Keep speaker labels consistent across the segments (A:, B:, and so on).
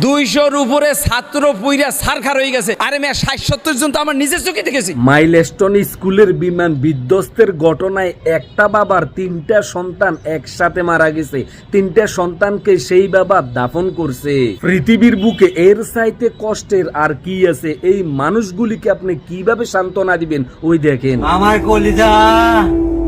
A: দুইশোর উপরে ছাত্র পুইরা সারখার হয়ে গেছে। আরে মেয়ে ষাট সত্তর জন তো আমার নিজের চোখে দেখেছি।
B: মাইলস্টোন স্কুলের বিমান বিধ্বস্তের ঘটনায় একটা বাবার তিনটা সন্তান একসাথে মারা গেছে। তিনটা সন্তানকে সেই বাবা দাফন করছে। পৃথিবীর বুকে এর চাইতে কষ্টের আর কি আছে? এই মানুষগুলিকে আপনি কীভাবে সান্ত্বনা দিবেন? ওই দেখেন।
C: আমার কলিজা কলিজা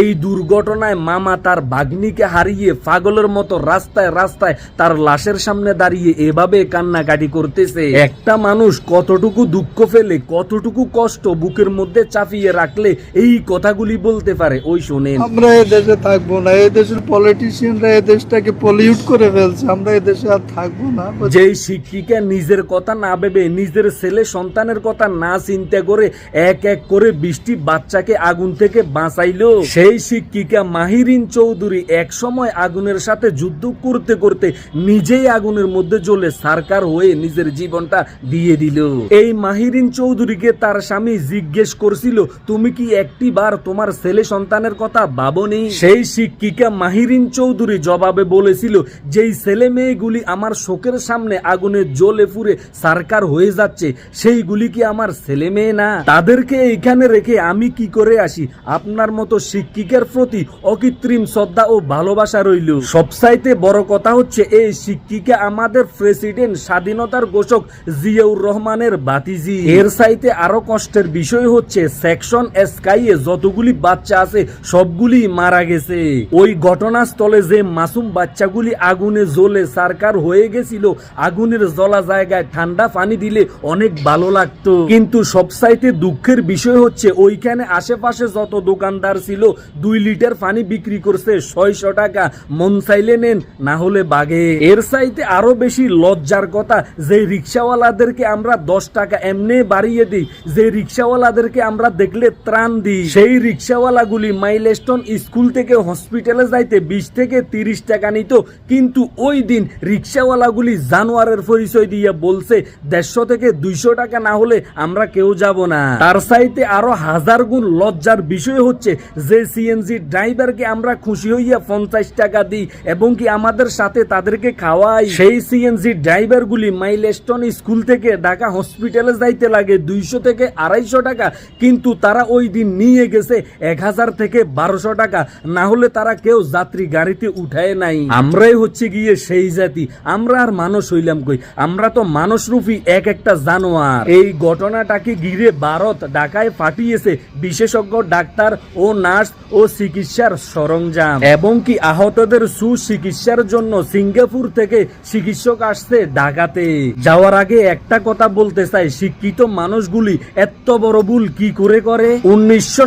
B: এই দুর্ঘটনায় মামা তার ভাগ্নিকে হারিয়ে পাগলের মতো রাস্তায় রাস্তায় তার লাশের সামনে দাঁড়িয়ে এভাবে কান্নাকাটি করতেছে। একটা মানুষ কতটুকু দুঃখ ফেলে কতটুকু কষ্ট বুকের মধ্যে চাপিয়ে রাখলে এই কথাগুলি বলতে পারে। ওই শোনেন।
D: আমরা এই দেশে থাকব না এই দেশের পলিটিশিয়ানরা এই দেশটাকে পলিউট করে ফেলছে আমরা এই দেশে আর থাকব না।
B: যেই শিক্ষিকা নিজের কথা না ভেবে নিজের ছেলে সন্তানের কথা না চিন্তা করে এক এক করে বৃষ্টি বাচ্চাকে আগুন থেকে বাঁচাইলো। সেই শিক্ষিকা মাহিরিন চৌধুরী এক সময় আগুনের সাথে যুদ্ধ করতে করতে নিজেই আগুনের মধ্যে জ্বলে সারকার হয়ে নিজের জীবনটা দিয়ে দিল। এই মাহিরিন চৌধুরীকে তার স্বামী জিজ্ঞেস করছিল, তুমি কি একটি বার তোমার ছেলে সন্তানের কথা ভাবনি? সেই শিক্ষিকা মাহিরিন চৌধুরী জবাবে বলেছিল, যেই ছেলে মেয়েগুলি আমার শোকের সামনে আগুনে জ্বলে পুড়ে সারকার হয়ে যাচ্ছে, সেইগুলি কি আমার ছেলে মেয়ে না? তাদেরকে এইখানে রেখে আমি কি করে আসি। আপনার মতো শিক্ষিকার প্রতি অকৃত্রিম শ্রদ্ধা ও ভালোবাসা রইল। সবসাইতে বড় কথা হচ্ছে, এই শিক্ষিকা আমাদের প্রেসিডেন্ট, স্বাধীনতার ঘোষক জিয়াউর রহমানের বাতিজি এর সাইতে আরও কষ্টের বিষয় হচ্ছে, সেকশন স্কাইয়ে যতগুলি বাচ্চা আছে, সবগুলি মারা গেছে। ওই ঘটনাস্থলে যে মাসুম বাচ্চাগুলি আগুনে জ্বলে সারকার হয়ে গেছিল, আগুনের জ্বলা জায়গায় ঠান্ডা পানি দিলে অনেক ভালো লাগতো। কিন্তু সবসাইতে দুঃখের বিষয় হচ্ছে, ওইখানে আশেপাশে যত দোকানদার ছিল, দুই লিটার পানি বিক্রি করছে, ছয়শো টাকা। মন চাইলে নেন, না হলে বাগে। এর চাইতে আরও বেশি লজ্জার কথা, যে রিক্সাওয়ালাদেরকে আমরা দশ টাকা এমনি বাড়িয়ে দিই, যে রিক্সাওয়ালাদেরকে আমরা দেখলে ত্রাণ দিই। সেই রিক্সাওয়ালাগুলি মাইলস্টোন স্কুল থেকে হসপিটালে যাইতে বিশ থেকে তিরিশ টাকা নিত, কিন্তু ওই দিন রিক্সাওয়ালাগুলি জানোয়ারের পরিচয় দিয়ে বলছে, দেড়শো থেকে দুইশো টাকা না হলে আমরা কেউ যাব না। তার চাইতে আরও হাজার গুণ লজ্জার বিষয় হচ্ছে যে সিএনজি ড্রাইভারকে আমরা খুশি হইয়া পঞ্চাশ টাকা দিই এবং কি আমাদের সাথে তাদেরকে খাওয়াই। সেই সিএনজি ড্রাইভার গুলি মাইলস্টোন স্কুল থেকে ঢাকা হসপিটালে যাইতে লাগে দুইশো থেকে আড়াইশো টাকা, কিন্তু তারা ওই দিন নিয়ে গেছে এক হাজার থেকে বারোশো টাকা। না হলে তারা কেউ যাত্রী গাড়িতে উঠায় নাই। আমরাই হচ্ছে গিয়ে সেই জাতি। আমরা আর মানুষ হইলাম কই? আমরা তো মানুষ রূপী এক একটা জানোয়ার। এই ঘটনাটাকে ঘিরে ভারত ঢাকায় ফাটিয়েছে বিশেষজ্ঞ ডাক্তার ও নার্স ও চিকিৎসার সরঞ্জাম। এবং কি আহতদের সুচিকিৎসার জন্য সিঙ্গাপুর থেকে চিকিৎসক আসছে ঢাকাতে। যাওয়ার আগে একটা কথা বলতে চাই, শিক্ষিত মানুষগুলি এত বড় ভুল কি করে করে? উনিশশো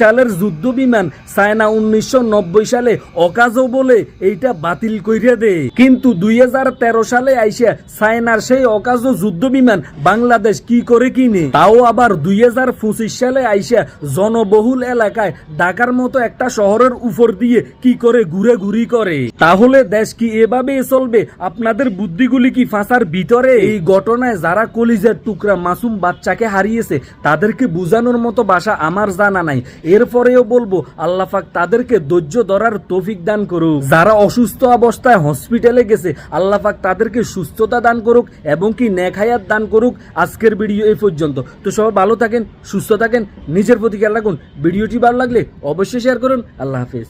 B: সালের যুদ্ধ বিমান চায়না উনিশশো নব্বই সালে অকাজও বলে এইটা বাতিল কইরা দে। কিন্তু দুই হাজার তেরো সালে আইসা চায়নার সেই অকাজও যুদ্ধ বিমান বাংলাদেশ কি করে কিনে? তাও আবার দুই হাজার পঁচিশ সালে আইসা জনবহুল এলাকায় ঢাকার মতো একটা শহরের উপর দিয়ে কি করে ঘুরে ঘুরি করে? তাহলে দেশ কি এভাবে চলবে? আপনাদের বুদ্ধিগুলি কি ফাঁসার ভিতরে? এই ঘটনায় যারা কলিজার টুকরা মাসুম বাচ্চাকে হারিয়েছে, তাদেরকে বুঝানোর মতো ভাষা আমার জানা নাই। এরপরেও বলব আল্লাহাক তাদেরকে ধৈর্য ধরার তৌফিক দান করুক। যারা অসুস্থ অবস্থায় হসপিটালে গেছে আল্লাহাক তাদেরকে সুস্থতা দান করুক এবং কি নেখায়াত দান করুক। আজকের ভিডিও এই পর্যন্ত। তো সবাই ভালো থাকেন, সুস্থ থাকেন, নিজের প্রতি খেয়াল রাখুন ভিডিওটি ভালো লাগলে অবশ্যই শেয়ার করুন। আল্লাহ হাফিজ।